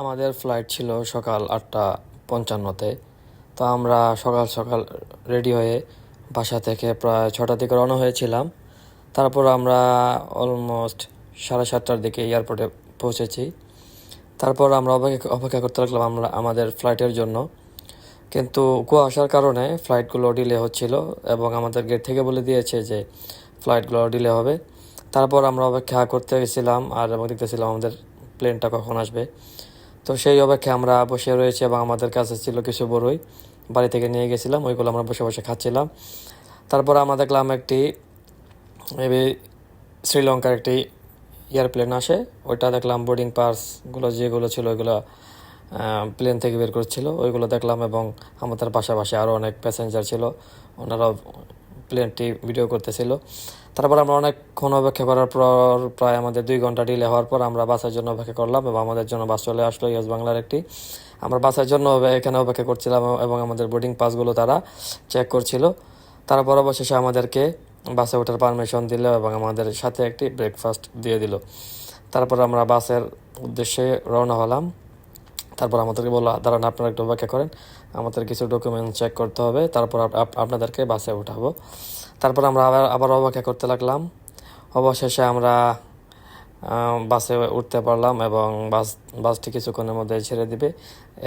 আমাদের ফ্লাইট ছিল সকাল আটটা পঞ্চান্নতে। তো আমরা সকাল সকাল রেডি হয়ে বাসা থেকে প্রায় ছটার দিকে রওনা হয়েছিলাম। তারপর আমরা অলমোস্ট সাড়ে সাতটার দিকে এয়ারপোর্টে পৌঁছেছি। তারপর আমরা অপেক্ষা অপেক্ষা করতে লাগলাম আমরা, আমাদের ফ্লাইটের জন্য। কিন্তু কুয়াশার কারণে ফ্লাইটগুলো ডিলে হচ্ছিল এবং আমাদের গেট থেকে বলে দিয়েছে যে ফ্লাইটগুলো ডিলে হবে। তারপর আমরা অপেক্ষা করতে গেছিলাম আর এবং দেখতেছিলাম আমাদের প্লেনটা কখন আসবে। তো সেই অপেক্ষায় আমরা বসে রয়েছি এবং আমাদের কাছে ছিল কিছু বড়ই বাড়ি থেকে নিয়ে গেছিলাম, ওইগুলো আমরা বসে বসে খাচ্ছিলাম। তারপর আমরা দেখলাম একটি শ্রীলঙ্কার একটি এয়ারপ্লেন আসে। ওইটা দেখলাম বোর্ডিং পাসগুলো যেগুলো ছিল ওইগুলো প্লেন থেকে বের করছিল। ওইগুলো দেখলাম এবং আমাদের পাশাপাশি আরও অনেক প্যাসেঞ্জার ছিল। ওনারা প্লেনটি ভিডিও করতেছিল। তারপর আমরা অনেকক্ষণ অপেক্ষা করার পর প্রায় আমাদের দুই ঘণ্টা ডিলে হওয়ার পর আমরা বাসের জন্য অপেক্ষা করলাম এবং আমাদের জন্য বাস চলে আসলো ইয়েস বাংলার একটি। আমরা বাসের জন্য এখানে অপেক্ষা করছিলাম এবং আমাদের বোর্ডিং পাসগুলো তারা চেক করছিল। তারপর অবশেষে আমাদেরকে বাসে ওঠার পারমিশন দিল এবং আমাদের সাথে একটি ব্রেকফাস্ট দিয়ে দিল। তারপর আমরা বাসের উদ্দেশ্যে রওনা হলাম। তারপর আমাদেরকে বলল, দাঁড়ান, আপনারা একটু অপেক্ষা করেন। আমাদের কিছু ডকুমেন্ট চেক করতে হবে। তারপর আপ- আপ- আপনাদেরকে বাসে উঠাবো। তারপর আমরা আবার আবার অপেক্ষা করতে লাগলাম। অবশেষে আমরা বাসে উঠতে পারলাম এবং বাস, বাসটি কিছুক্ষণের মধ্যে ছেড়ে দিবে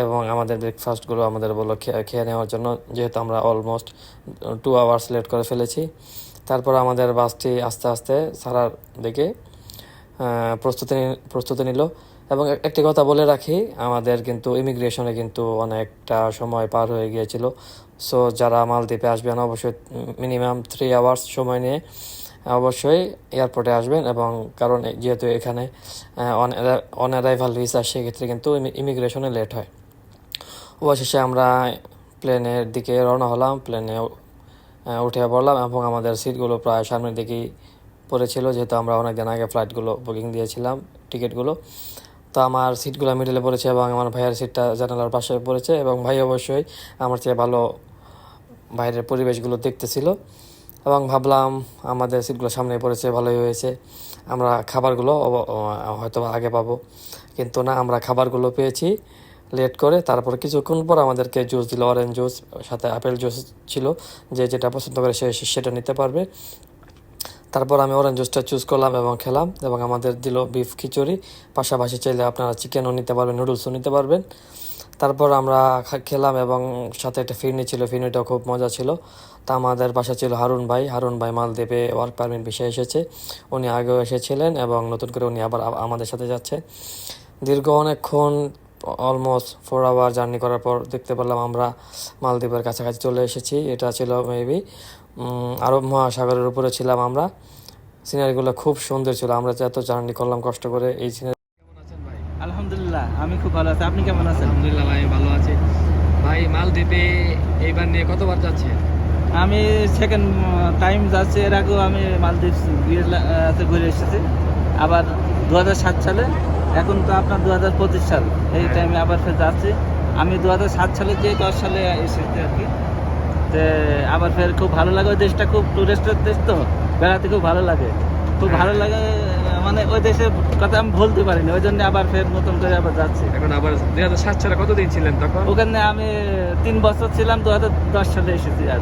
এবং আমাদের ব্রেকফাস্টগুলো আমাদের বলল খেয়ে নেওয়ার জন্য, যেহেতু আমরা অলমোস্ট টু আওয়ার্স লেট করে ফেলেছি। তারপর আমাদের বাসটি আস্তে আস্তে সারার দিকে প্রস্তুতি প্রস্তুতি নিল। এবং একটি কথা বলে রাখি, আমাদের কিন্তু ইমিগ্রেশনে কিন্তু অনেকটা সময় পার হয়ে গিয়েছিল। সো যারা মালদ্বীপে আসবেন, অবশ্যই মিনিমাম থ্রি আওয়ার্স সময় নিয়ে অবশ্যই এয়ারপোর্টে আসবেন এবং কারণ যেহেতু এখানে অন অ্যারাইভাল ভিসা সেক্ষেত্রে কিন্তু ইমিগ্রেশনে লেট হয়। অবশেষে আমরা প্লেনের দিকে রওনা হলাম প্লেনে উঠে পড়লাম এবং আমাদের সিটগুলো প্রায় সামনের দিকেই পড়েছিল, যেহেতু আমরা অনেক দিন আগে ফ্লাইটগুলো বুকিং দিয়েছিলাম টিকিটগুলো তো আমার সিটগুলো মিডলে পড়েছে এবং আমার ভাইয়ের সিটটা জানালার পাশে পড়েছে এবং ভাই অবশ্যই আমার চেয়ে ভালো বাইরের পরিবেশগুলো দেখতেছিল। এবং ভাবলাম আমাদের সিটগুলো সামনে পড়েছে, ভালোই হয়েছে। আমরা খাবারগুলো হয়তো আগে পাবো। কিন্তু না, আমরা খাবারগুলো পেয়েছি লেট করে। তারপর কিছুক্ষণ পর আমাদেরকে জুস দিল অরেঞ্জ জুস সাথে আপেল জুস ছিল, যে যেটা পছন্দ করে সে, সেটা নিতে পারবে। তারপর আমি অরেঞ্জ জুসটা চুজ করলাম এবং খেলাম এবং আমাদের দিল বিফ খিচুড়ি। পাশাপাশি চাইলে আপনারা চিকেনও নিতে পারবেন নুডলসও নিতে পারবেন। তারপর আমরা খেলাম এবং সাথে একটা ফিরনি ছিল, ফিরনিটাও খুব মজা ছিল। তা আমাদের পাশে ছিল হারুন ভাই। হারুন ভাই মালদ্বীপে ওয়ার্ক পারমিট বিষয়ে এসেছে। উনি আগেও এসেছিলেন এবং নতুন করে উনি আবার আমাদের সাথে যাচ্ছে। দীর্ঘ অনেকক্ষণ অলমোস্ট ফোর আওয়ার জার্নি করার পর দেখতে পেলাম আমরা মালদ্বীপের কাছাকাছি চলে এসেছি। এটা ছিল মেবি আরব মহাসাগরের উপরে ছিলাম আমরা। সিনারিগুলো খুব সুন্দর ছিল। আমরা যে এত জার্নি করলাম কষ্ট করে এই সিনারি আলহামদুলিল্লাহ আমি খুব ভালো আছি। আপনি কেমন আছেন? আলহামদুলিল্লাহ ভাই ভালো আছি। ভাই মালদ্বীপে এইবার নিয়ে কতবার যাচ্ছে আমি সেকেন্ড টাইম যাচ্ছি। এর আগেও আমি মালদ্বীপ গিয়ে ঘুরে এসেছি। আবার দু হাজার সাত সালে এখন তো আপনার দু হাজার পঁচিশ সাল। এই হ্যাঁ। টাইমে আবার ফের যাচ্ছি। আমি দু সাত সালে যে দশ সালে এসেছি আর কি তে আবার ফের খুব ভালো লাগে ওই দেশটা খুব টুরিস্টের দেশ তো বেড়াতে খুব ভালো লাগে। খুব হ্যাঁ। ভালো লাগে মানে ওই দেশের কথা আমি বলতে পারিনি ওই জন্য আবার ফের নতুন করে আবার যাচ্ছি। এখন আবার দুই হাজার সাত সালে কতদিন ছিলেন তখন? ওখানে আমি তিন বছর ছিলাম দু হাজার দশ সালে এসেছি আর।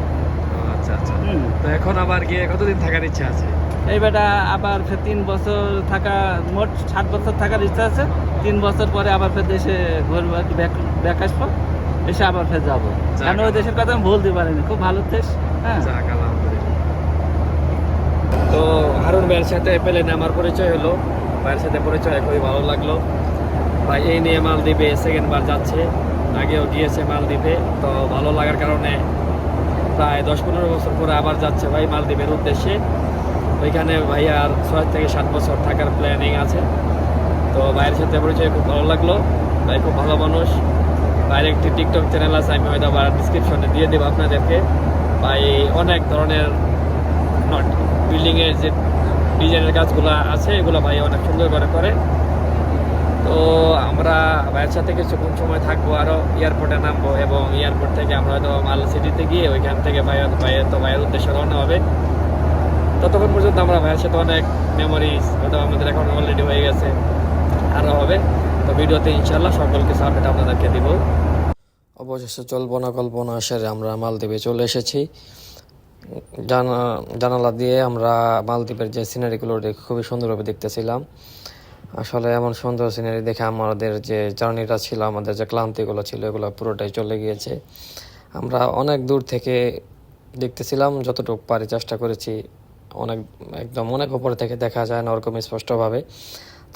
আচ্ছা আচ্ছা। তো এখন আবার গিয়ে কতদিন থাকার ইচ্ছা আছে? এই বেটা আবার ফের তিন বছর থাকা মোট সাত বছর থাকার ইচ্ছা আছে। তিন বছর পরে আবার ফের দেশে ঘুরবো আর কি ব্যাক ব্যাক আসব। এসে আবার ফের যাব। কারণ ওই দেশের কথা আমি বলতে পারিনি। খুব ভালো দেশ হ্যাঁ। তো হারুন ভাইয়ের সাথে প্লেনে আমার পরিচয় হলো। ভাইয়ের সাথে পরিচয় খুবই ভালো লাগল। ভাই এই নিয়ে মালদ্বীপে সেকেন্ড বার যাচ্ছে। আগেও গিয়েছে মালদ্বীপে। তো ভালো লাগার কারণে প্রায় দশ পনেরো বছর পরে আবার যাচ্ছে ভাই মালদ্বীপের উদ্দেশ্যে। ওইখানে ভাই আর ছয় থেকে সাত বছর থাকার প্ল্যানিং আছে। তো ভাইয়ের সাথে পরিচয় খুব ভালো লাগল। ভাই খুব ভালো মানুষ। ভাইয়ের একটি টিকটক চ্যানেল আছে, আমি হয়তো আবার ডিসক্রিপশনে দিয়ে দেবো আপনাদেরকে। ভাই অনেক ধরনের নট বিল্ডিংয়ের যে ডিজাইনের কাজগুলো আছে, এগুলো ভাই অনেক সুন্দর করে করে। তো আমরা ভাইয়ের সাথে কিছুক্ষণ সময় থাকব আরও এয়ারপোর্টে নামবো এবং এয়ারপোর্ট থেকে আমরা হয়তো মাল সিটিতে গিয়ে ওইখান থেকে ভাই, ভাইয়ের তো ভাইয়ের উদ্দেশ্যে রওনা হবে। ততক্ষণ পর্যন্ত আমরা ভাইয়ের সাথে অনেক মেমোরিজ হয়তো আমাদের এখন অলরেডি হয়ে গেছে আরও হবে। তো ভিডিওতে ইনশাল্লাহ সকলকে আপডেট আপনাদেরকে দিব। অবশেষে না কল্পনা সেরে আমরা মালদ্বীপে চলে এসেছি। জানা, জানালা দিয়ে আমরা মালদ্বীপের যে সিনারিগুলো খুবই সুন্দরভাবে দেখতেছিলাম। আসলে এমন সুন্দর সিনারি দেখে আমাদের যে জার্নিটা ছিল, আমাদের যে ক্লান্তিগুলো ছিল, এগুলো পুরোটাই চলে গিয়েছে। আমরা অনেক দূর থেকে দেখতেছিলাম, যতটুকু পারি চেষ্টা করেছি। অনেক, একদম অনেক উপরে থেকে দেখা যায় না, ওরকম স্পষ্টভাবে।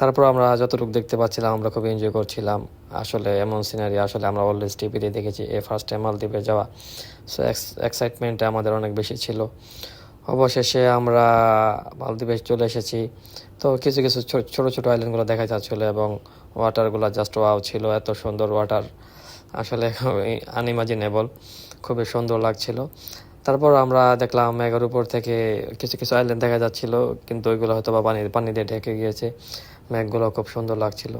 তারপর আমরা যতটুকু দেখতে পাচ্ছিলাম, আমরা খুব এনজয় করছিলাম। আসলে এমন সিনারি আসলে আমরা অলরেডি টিভিতে দেখেছি এ ফার্স্ট টাইম মালদ্বীপে যাওয়া। সো এক্সাইটমেন্টটা আমাদের অনেক বেশি ছিল। অবশেষে আমরা মালদ্বীপে চলে এসেছি। তো কিছু কিছু ছোট ছোট আইল্যান্ডগুলো দেখা যাচ্ছিল এবং ওয়াটারগুলো জাস্ট ওয়াও ছিল, এত সুন্দর ওয়াটার আসলে আনইমাজিনেবল খুবই সুন্দর লাগছিল। তারপর আমরা দেখলাম মেঘের উপর থেকে কিছু কিছু আইল্যান্ড দেখা যাচ্ছিল, কিন্তু ওইগুলো হয়তো বা পানি পানি দিয়ে ঢেকে গিয়েছে। মেঘগুলো খুব সুন্দর লাগছিল।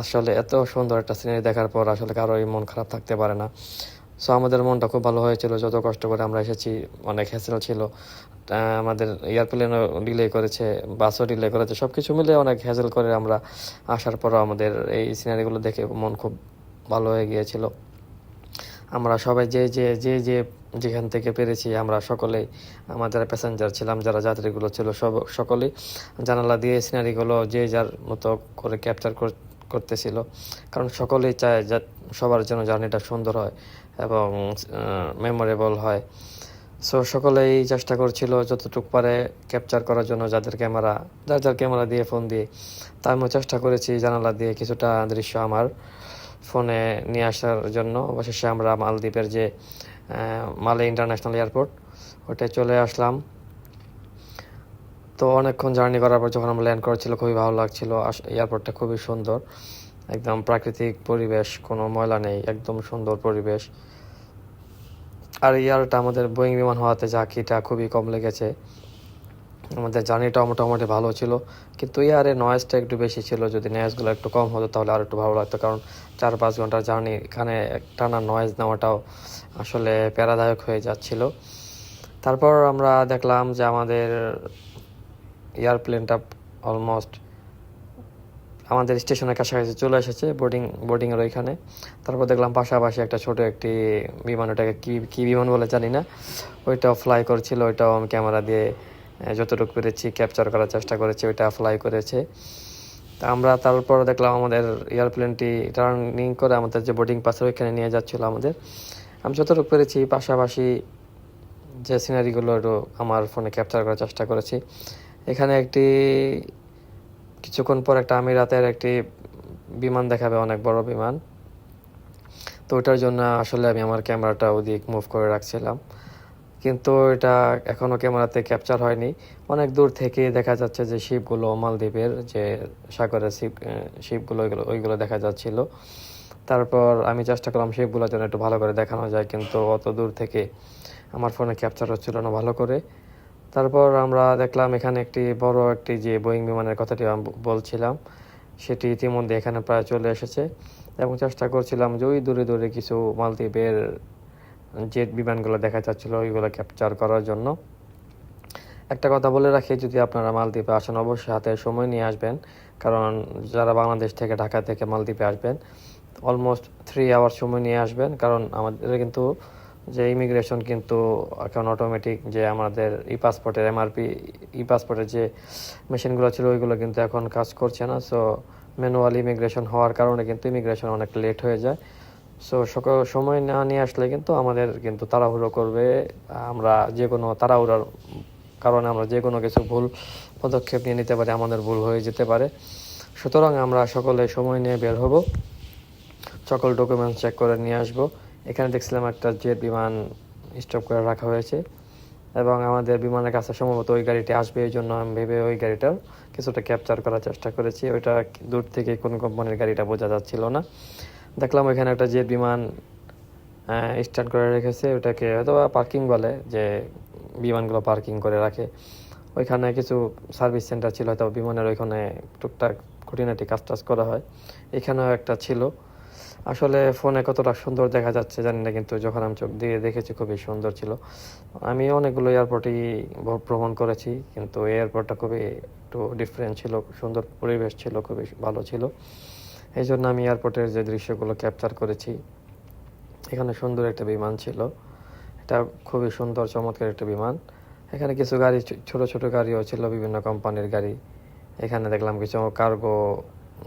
আসলে এত সুন্দর একটা সিনারি দেখার পর আসলে কারোই মন খারাপ থাকতে পারে না। সো আমাদের মনটা খুব ভালো হয়েছিল, যত কষ্ট করে আমরা এসেছি, অনেক হ্যাসেল ছিল। আমাদের এয়ারপ্লেনও ডিলে করেছে বাসও ডিলে করেছে সব কিছু মিলে অনেক হ্যাসেল করে আমরা আসার পরও আমাদের এই সিনারিগুলো দেখে মন খুব ভালো হয়ে গিয়েছিল। আমরা সবাই যে যে যে যে যেখান থেকে পেরেছি, আমরা সকলেই, আমাদের প্যাসেঞ্জার ছিলাম, যারা যাত্রীগুলো ছিল, সব, সকলেই জানালা দিয়ে সিনারিগুলো যে যার মতো করে ক্যাপচার করতেছিল। কারণ সকলেই চায় যা, সবার যেন জার্নিটা সুন্দর হয় এবং মেমোরেবল হয়। সো সকলেই চেষ্টা করছিল যতটুকু পারে ক্যাপচার করার জন্য যাদের ক্যামেরা যার যার ক্যামেরা দিয়ে ফোন দিয়ে। তা আমিও চেষ্টা করেছি জানালা দিয়ে কিছুটা দৃশ্য আমার। ফোনে নিয়ে আসার জন্য। অবশেষে আমরা মালদ্বীপের যে মালে ইন্টারন্যাশনাল এয়ারপোর্ট, ওটায় চলে আসলাম। তো অনেকক্ষণ জার্নি করার পর যখন আমরা ল্যান্ড করেছিল, খুবই ভালো লাগছিল। এয়ারপোর্টটা খুবই সুন্দর। একদম প্রাকৃতিক পরিবেশ, কোনো ময়লা নেই, একদম সুন্দর পরিবেশ। আর ইয়ারটা আমাদের বোয়িং বিমান হওয়াতে ঝাঁকিটা খুবই কম লেগেছে। আমাদের জার্নিটাও মোটামুটি ভালো ছিল। কিন্তু ইয়ারে নয়েজটা একটু বেশি ছিল। যদি নয়েজগুলো একটু কম হতো, তাহলে আর একটু ভালো লাগতো। কারণ চার পাঁচ ঘণ্টার জার্নি এখানে টানা নয়েজ নেওয়াটাও আসলে প্যারাদায়ক হয়ে যাচ্ছিল। তারপর আমরা দেখলাম যে আমাদের এয়ারপ্লেনটা অলমোস্ট আমাদের স্টেশনের কাছাকাছি চলে এসেছে বোর্ডিং বোর্ডিংয়ের ওইখানে। তারপর দেখলাম পাশাপাশি একটা ছোট একটি বিমান, ওটাকে কি কি বিমান বলে জানি না। ওইটাও ফ্লাই করছিল, ওইটাও আমি ক্যামেরা দিয়ে যতটুকু পেরেছি ক্যাপচার করার চেষ্টা করেছি, ওইটা ফ্লাই করেছে। তা আমরা তারপর দেখলাম আমাদের এয়ারপ্লেনটি টার্নিং করে আমাদের যে বোর্ডিং পাসের ওইখানে নিয়ে যাচ্ছিল আমাদের। আমি যতটুকু পেরেছি, পাশাপাশি যে সিনারিগুলো একটু আমার ফোনে ক্যাপচার করার চেষ্টা করেছি। এখানে একটি কিছুক্ষণ পর একটা আমিরাতের একটি বিমান দেখাবে, অনেক বড় বিমান। তো ওটার জন্য আসলে আমি আমার ক্যামেরাটা ওদিক মুভ করে রাখছিলাম। কিন্তু এটা এখনও ক্যামেরাতে ক্যাপচার হয়নি। অনেক দূর থেকে দেখা যাচ্ছে যে শিপগুলো মালদ্বীপের যে সাগরের শিপ শিপগুলো, ওইগুলো ওইগুলো দেখা যাচ্ছিল। তারপর আমি চেষ্টা করলাম শিপগুলো যেন একটু ভালো করে দেখানো যায়, কিন্তু অত দূর থেকে আমার ফোনে ক্যাপচার হচ্ছিল না ভালো করে। তারপর আমরা দেখলাম এখানে একটি বড় একটি যে বোয়িং বিমানের কথাটি বলছিলাম, সেটি ইতিমধ্যে এখানে প্রায় চলে এসেছে। এবং চেষ্টা করছিলাম যে ওই দূরে দূরে কিছু মালদ্বীপের জেট বিমানগুলো দেখা যাচ্ছিল, ওইগুলো ক্যাপচার করার জন্য। একটা কথা বলে রাখি, যদি আপনারা মালদ্বীপে আসেন, অবশ্যই হাতে সময় নিয়ে আসবেন। কারণ যারা বাংলাদেশ থেকে ঢাকা থেকে মালদ্বীপে আসবেন অলমোস্ট থ্রি আওয়ার সময় নিয়ে আসবেন। কারণ আমাদের কিন্তু যে ইমিগ্রেশন কিন্তু এখন অটোমেটিক যে আমাদের ই পাসপোর্টের এমআরপি ই পাসপোর্টের যে মেশিনগুলো ছিল, ওইগুলো কিন্তু এখন কাজ করছে না। সো ম্যানুয়াল ইমিগ্রেশন হওয়ার কারণে কিন্তু ইমিগ্রেশন অনেক লেট হয়ে যায়। সো সকাল সময় না নিয়ে আসলে কিন্তু আমাদের কিন্তু তাড়াহুড়ো করবে। আমরা যে কোনো তাড়াহুড়ার কারণে আমরা যে কোনো কিছু ভুল পদক্ষেপ নিয়ে নিতে পারি, আমাদের ভুল হয়ে যেতে পারে। সুতরাং আমরা সকলে সময় নিয়ে বের হব। সকল ডকুমেন্টস চেক করে নিয়ে আসব। এখানে দেখছিলাম একটা জেট বিমান স্টপ করে রাখা হয়েছে এবং আমাদের বিমানের কাছে সম্ভবত ওই গাড়িটি আসবে, এই জন্য আমি ভেবে ওই গাড়িটার কিছুটা ক্যাপচার করার চেষ্টা করেছি। ওইটা দূর থেকে কোন কোম্পানির গাড়িটা বোঝা যাচ্ছিল না। দেখলাম ওইখানে একটা জেট বিমান স্টার্ট করে রেখেছে, ওটাকে হয়তো পার্কিং বলে যে বিমানগুলো পার্কিং করে রাখে। ওইখানে কিছু সার্ভিস সেন্টার ছিল, হয়তো বিমানের ওইখানে টুকটাক খুঁটিনাটি কাজ টাজ করা হয়। এখানেও একটা ছিল। আসলে ফোনে কতটা সুন্দর দেখা যাচ্ছে জানি না, কিন্তু যখন আমি চোখ দিয়ে দেখেছি খুবই সুন্দর ছিল। আমি অনেকগুলো এয়ারপোর্টই ভ্রমণ করেছি, কিন্তু এয়ারপোর্টটা খুবই একটু ডিফারেন্ট ছিল, সুন্দর পরিবেশ ছিল, খুবই ভালো ছিল। এই জন্য আমি এয়ারপোর্টের যে দৃশ্যগুলো ক্যাপচার করেছি, এখানে সুন্দর একটা বিমান ছিল। এটা খুবই সুন্দর, চমৎকার একটা বিমান। এখানে কিছু গাড়ি ছোট ছোট গাড়িও ছিল, বিভিন্ন কোম্পানির গাড়ি। এখানে দেখলাম কিছু কার্গো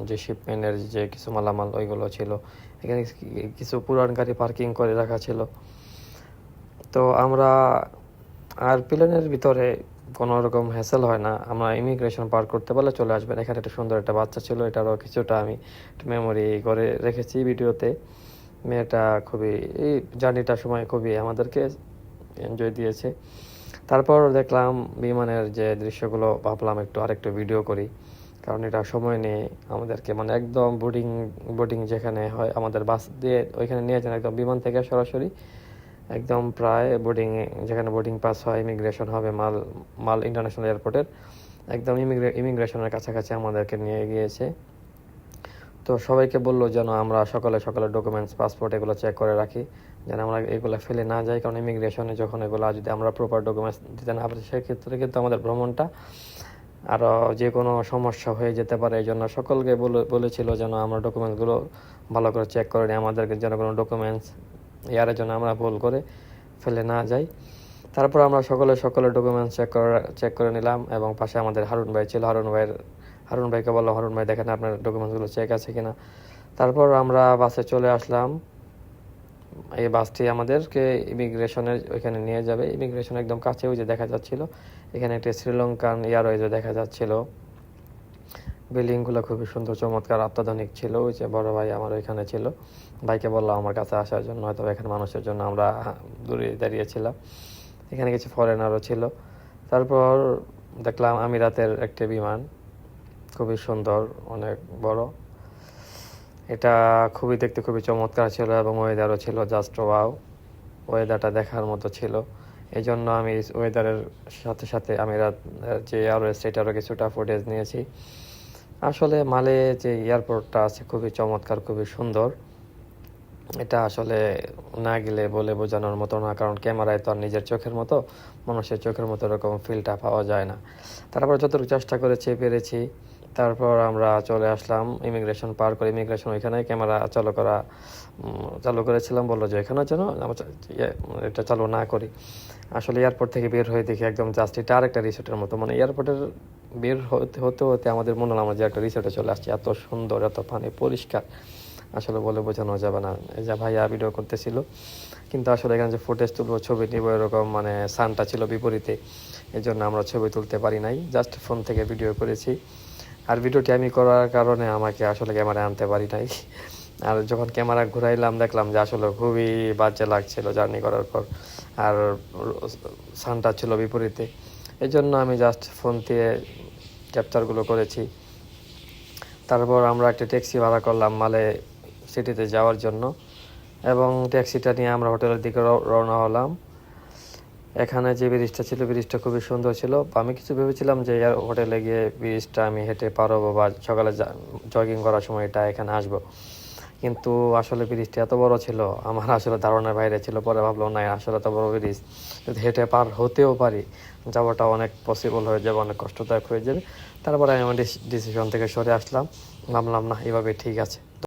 যে শিপমেন্টের যে কিছু মালামাল, ওইগুলো ছিল। এখানে কিছু পুরান গাড়ি পার্কিং করে রাখা ছিল। তো আমরা আর প্লেনের ভিতরে কোনো রকম হ্যাসেল হয় না। আমরা ইমিগ্রেশন পার করতে পারলে চলে আসবেন। এখানে একটা সুন্দর একটা বাচ্চা ছিল, এটারও কিছুটা আমি মেমোরি করে রেখেছি ভিডিওতে। মেয়েটা খুবই, এই জার্নিটার সময় খুবই আমাদেরকে এনজয় দিয়েছে। তারপর দেখলাম বিমানের যে দৃশ্যগুলো, ভাবলাম একটু আরেকটু ভিডিও করি। কারণ এটা সময় নেই আমাদেরকে মানে একদম বোর্ডিং বোর্ডিং যেখানে হয়, আমাদের বাস দিয়ে ওইখানে নিয়ে যান, একদম বিমান থেকে সরাসরি। একদম প্রায় বোর্ডিং যেখানে বোর্ডিং পাস হয় ইমিগ্রেশন হবে, মাল মাল ইন্টারন্যাশনাল এয়ারপোর্টের একদম ইমিগ্রে ইমিগ্রেশনের কাছাকাছি আমাদেরকে নিয়ে গিয়েছে। তো সবাইকে বলল যেন আমরা সকালে সকালে ডকুমেন্টস পাসপোর্ট এগুলো চেক করে রাখি, যেন আমরা এগুলো ফেলে না যাই, কারণ ইমিগ্রেশনে যখন এগুলো যদি আমরা প্রপার ডকুমেন্টস দিতে না পারি, সেক্ষেত্রে কিন্তু আমাদের ভ্রমণটা আরও যে কোনো সমস্যা হয়ে যেতে পারে। এই জন্য সকলকে বলে, বলেছিল যেন আমরা ডকুমেন্টসগুলো ভালো করে চেক করে নিই, আমাদেরকে যেন কোনো ডকুমেন্টস ইয়ারের জন্য আমরা ভুল করে ফেলে না যাই। তারপর আমরা সকলে সকলে ডকুমেন্টস চেক করে চেক করে নিলাম এবং পাশে আমাদের হারুন ভাই ছিল। হারুন ভাইয়ের, হারুন ভাইকে বললাম হারুন ভাই, দেখেন আপনার ডকুমেন্টসগুলো চেক আছে কিনা? তারপর আমরা বাসে চলে আসলাম। এই বাসটি আমাদেরকে ইমিগ্রেশনের ওইখানে নিয়ে যাবে। ইমিগ্রেশন একদম কাছে ওই যে দেখা যাচ্ছিল। এখানে একটি শ্রীলঙ্কান এয়ারওয়েজও দেখা যাচ্ছিল। বিল্ডিংগুলো খুবই সুন্দর, চমৎকার, অত্যাধুনিক ছিল। ওই যে বড় ভাই আমার ওইখানে ছিল। ভাইকে বললাম, আমার কাছে আসার জন্য, হয়তো এখানে মানুষের জন্য আমরা দূরে দাঁড়িয়েছিলাম। এখানে কিছু ফরেনারও ছিল। তারপর দেখলাম আমিরাতের একটি বিমান, খুবই সুন্দর, অনেক বড়। এটা খুবই দেখতে খুবই চমৎকার ছিল এবং ওয়েদারও ছিল জাস্ট ওয়াও ওয়েদারটা দেখার মতো ছিল। এই জন্য আমি ওয়েদারের সাথে সাথে আমিরাত যে আরও সেটারও কিছুটা ফুটেজ নিয়েছি। আসলে মালে যে এয়ারপোর্টটা আছে খুবই চমৎকার, খুবই সুন্দর। এটা আসলে না গেলে বলে বোঝানোর মতো না, কারণ ক্যামেরায় তো আর নিজের চোখের মতো, মানুষের চোখের মতো এরকম ফিলটা পাওয়া যায় না। তারপর যতটুকু চেষ্টা করেছি, পেরেছি। তারপর আমরা চলে আসলাম ইমিগ্রেশন পার করে ইমিগ্রেশন ওইখানে ক্যামেরা চালু করা চালু করেছিলাম। বলল যে এখানে যেন ইয়ে, এটা চালু না করি। আসলে এয়ারপোর্ট থেকে বের হয়ে দেখি একদম জাস্ট এটা আরেকটা রিসোর্টের মতো। মানে এয়ারপোর্টের বের হতে হতে হতে আমাদের মনে হলো আমরা যে একটা রিসোর্টে চলে আসছি। এত সুন্দর এত পানি পরিষ্কার। আসলে বলে বোঝানো যাবে না। এই যে ভাইয়া ভিডিও করতেছিল। কিন্তু আসলে এখানে যে ফুটেজ তুলবো ছবি নিব এরকম মানে সানটা ছিল বিপরীতে। এই জন্য আমরা ছবি তুলতে পারি নাই। জাস্ট ফোন থেকে ভিডিও করেছি। আর ভিডিওটি আমি করার কারণে আমাকে আসলে ক্যামেরায় আনতে পারি নাই। আর যখন ক্যামেরা ঘুরাইলাম, দেখলাম যে আসলে খুবই বাজে লাগছিল জার্নি করার পর। আর সানটা ছিল বিপরীতে। এই জন্য আমি জাস্ট ফোন দিয়ে ক্যাপচারগুলো করেছি। তারপর আমরা একটা ট্যাক্সি ভাড়া করলাম মালে সিটিতে যাওয়ার জন্য। এবং ট্যাক্সিটা নিয়ে আমরা হোটেলের দিকে রও- রওনা হলাম। এখানে যে ব্রিজটা ছিল, ব্রিজটা খুবই সুন্দর ছিল। আমি কিছু ভেবেছিলাম যে এর হোটেলে গিয়ে ব্রিজটা আমি হেঁটে পারব বা সকালে জগিং করার সময় এটা এখানে আসব। কিন্তু আসলে ব্রিজটা এত বড় ছিল, আমার আসলে ধারণার বাইরে ছিল, পরে ভাবলাম, না, আসলে এত বড় ব্রিজ, যদি হেঁটে পার হতেও পারি, যাওয়াটা অনেক পসিবল হয়ে যাবে, অনেক কষ্টদায়ক হয়ে যাবে। তারপরে আমি আমার ডিসিশন থেকে সরে আসলাম। ভাবলাম, না, এভাবে ঠিক আছে।